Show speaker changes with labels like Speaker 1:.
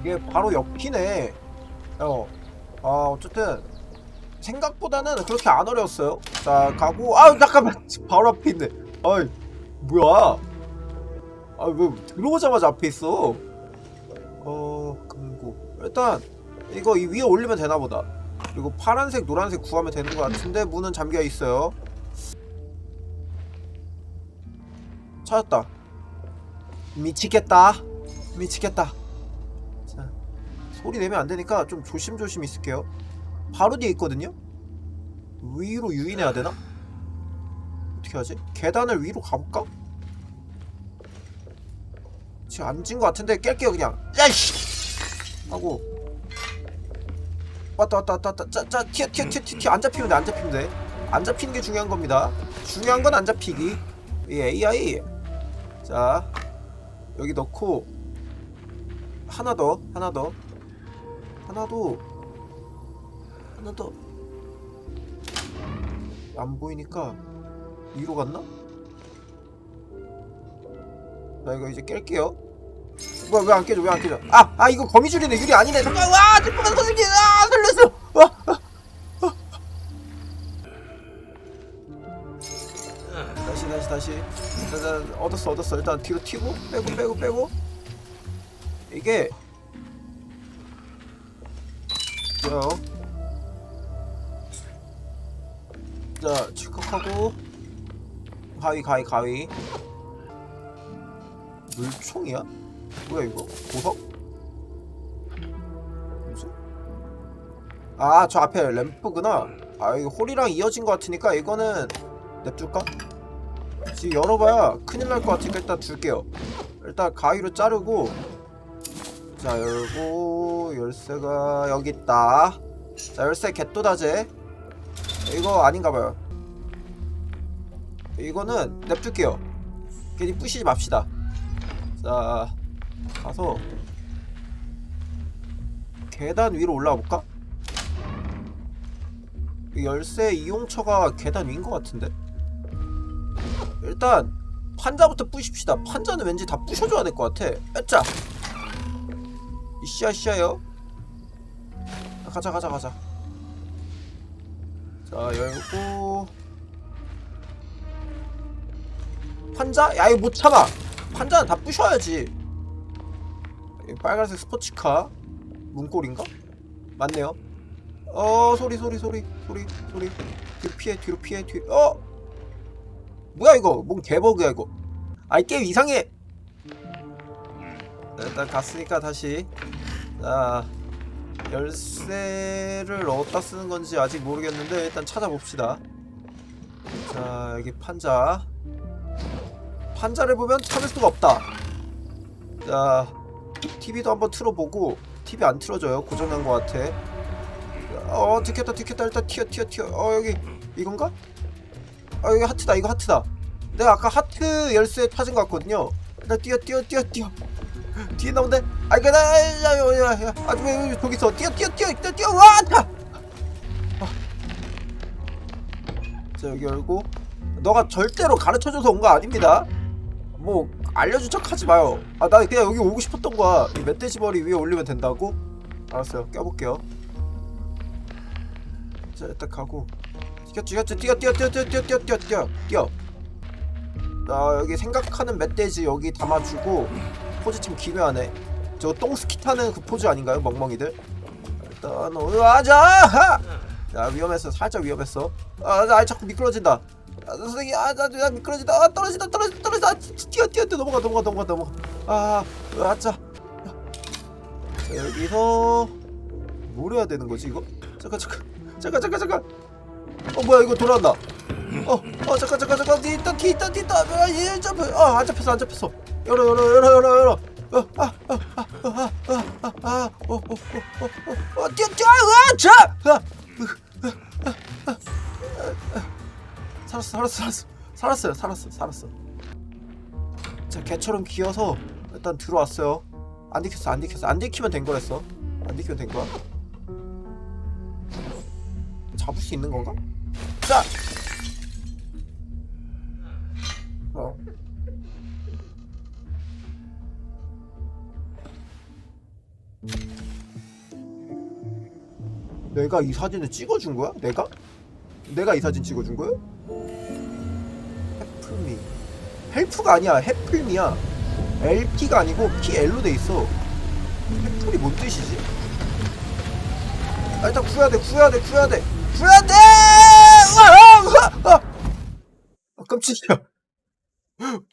Speaker 1: 이게 바로 옆이네. 어. 아, 어쨌든 생각보다는 그렇게 안 어려웠어요. 자, 가고 아, 잠깐만. 바로 앞에 있네. 아이, 뭐야? 아, 왜 들어오자마자 앞에 있어? 어, 금고. 일단 이거 이 위에 올리면 되나 보다. 그리고 파란색, 노란색 구하면 되는 것 같은데 문은 잠겨 있어요. 찾았다. 미치겠다. 미치겠다. 자, 소리 내면 안 되니까 좀 조심조심 있을게요. 바로 뒤에 있거든요. 위로 유인해야 되나? 어떻게 하지? 계단을 위로 가볼까? 지금 앉은 것 같은데 깰게요 그냥. 야이씨! 하고 왔다 왔다 왔다 왔다 자자 튀어 튀어 튀어 튀어 안 잡히면 돼안 잡히면 돼안 잡히는 게 중요한 겁니다. 중요한 건 안 잡히기. 이 AI 자 여기 넣고 하나 더 하나 더 하나 더 하나 더안 보이니까 위로 갔나? 나 이거 이제 깰게요. 뭐야 왜 안 깨져 왜 안 깨져? 아 아 이거 거미줄이네 유리 아니네. 잠깐 와 잠깐만 선생님 아 살렸어. 와. 다시 다시 다시 자, 자, 얻었어 얻었어 일단 뒤로 튀고 빼고 빼고 빼고 이게 좋아요 자 출격하고 가위 가위 가위 물총이야? 뭐야 이거 보석? 무슨? 아 저 앞에 램프구나 아 이거 홀이랑 이어진 것 같으니까 이거는 냅둘까? 지금 열어봐야 큰일 날 것 같으니까 일단 둘게요 일단 가위로 자르고 자 열고 열쇠가 여기 있다 자 열쇠 개또다제 이거 아닌가봐요 이거는 냅둘게요 괜히 부시지 맙시다 자 가서 계단 위로 올라가 볼까? 이 열쇠 이용처가 계단 위인 것 같은데 일단 판자부터 부십시다. 판자는 왠지 다 부셔줘야 될 것 같아. 으짜. 이씨야 씨야요. 가자 가자 가자. 자 열고 판자? 야 이거 못 참아. 판자는 다 부셔야지. 이 빨간색 스포츠카 문골인가? 맞네요. 어 소리 소리 소리 소리 소리 뒤로 피해 뒤로 피해 뒤로 어 뭐야 이거 뭔 개버그야 이거 아이 게임 이상해 자, 일단 갔으니까 다시 자 열쇠를 어디다 쓰는 건지 아직 모르겠는데 일단 찾아봅시다. 자 여기 판자. 판자를 보면 찾을 수가 없다. 자 TV도 한번 틀어보고 TV 안 틀어져요. 고장난 것 같아. 어 들켰다 들켰다. 일단 튀어 튀어 튀어. 어 여기 이건가? 아 여기 하트다. 이거 하트다. 내가 아까 하트 열쇠 찾은 것 같거든요. 나 뛰어 뛰어 뛰어 뛰어 뒤에 나온대. 아 이거 나 야 야 야 아주 왜, 왜 저기 있어. 뛰어 뛰어 뛰어 뛰어 뛰어. 와! 타! 아. 자 여기 열고. 너가 절대로 가르쳐줘서 온 거 아닙니다. 뭐 알려준 척 하지 마요. 아 나 그냥 여기 오고 싶었던 거야. 이 멧돼지 머리 위에 올리면 된다고? 알았어요. 껴볼게요. 자 일단 가고. 뛰어 뛰어 뛰어 뛰어 뛰어 뛰어 뛰어 뛰어 뛰어 뛰어 뛰어. 나 여기 생각하는 멧돼지 여기 담아주고 포즈 참 기묘하네. 저 똥스키 타는 그 포즈 아닌가요 멍멍이들? 일단 올라가자! 야 위험했어. 살짝 위험했어. 아나 아, 자꾸 미끄러진다. 아, 선생님 아나 나 미끄러진다. 아 떨어진다 떨어진다 떨어진다. 아, 뛰어 뛰어 뛰어. 넘어가 넘어가 넘어가 넘어가. 아 아짜 자 여기서 뭘 해야 되는 거지 이거? 잠깐 잠깐. 잠깐 잠깐 잠깐. 어 뭐야 이거 돌아온다 어, 어 잠깐 잠깐 잠깐. 뒤 있다 뒤 있다 뒤 있다. 아, 얘 잡혀. 어안 잡혔어 안 잡혔어 열어 열어 열어 열어 열어 어아아아아아아어어어어 뛰어 뛰어 아자 살았어 살았어 살았어 살았어요 살았어 살았어 자 개처럼 기어서 일단 들어왔어요 안 들켰어 안 들켰어 안 들키면 된 거였어 안 들키면 된 거야 잡을 수 있는 건가? 자 내가 이 사진을 찍어준 거야? 내가? 내가 이 사진 찍어준 거야? 해플미 헬프가 아니야 해플미야 LP가 아니고 PL로 돼 있어 해플이 뭔 뜻이지? 아 일단 구해야 돼 구해야 돼 구해야 돼 구해야 돼! 으아! 으아! 아! 아 깜짝이야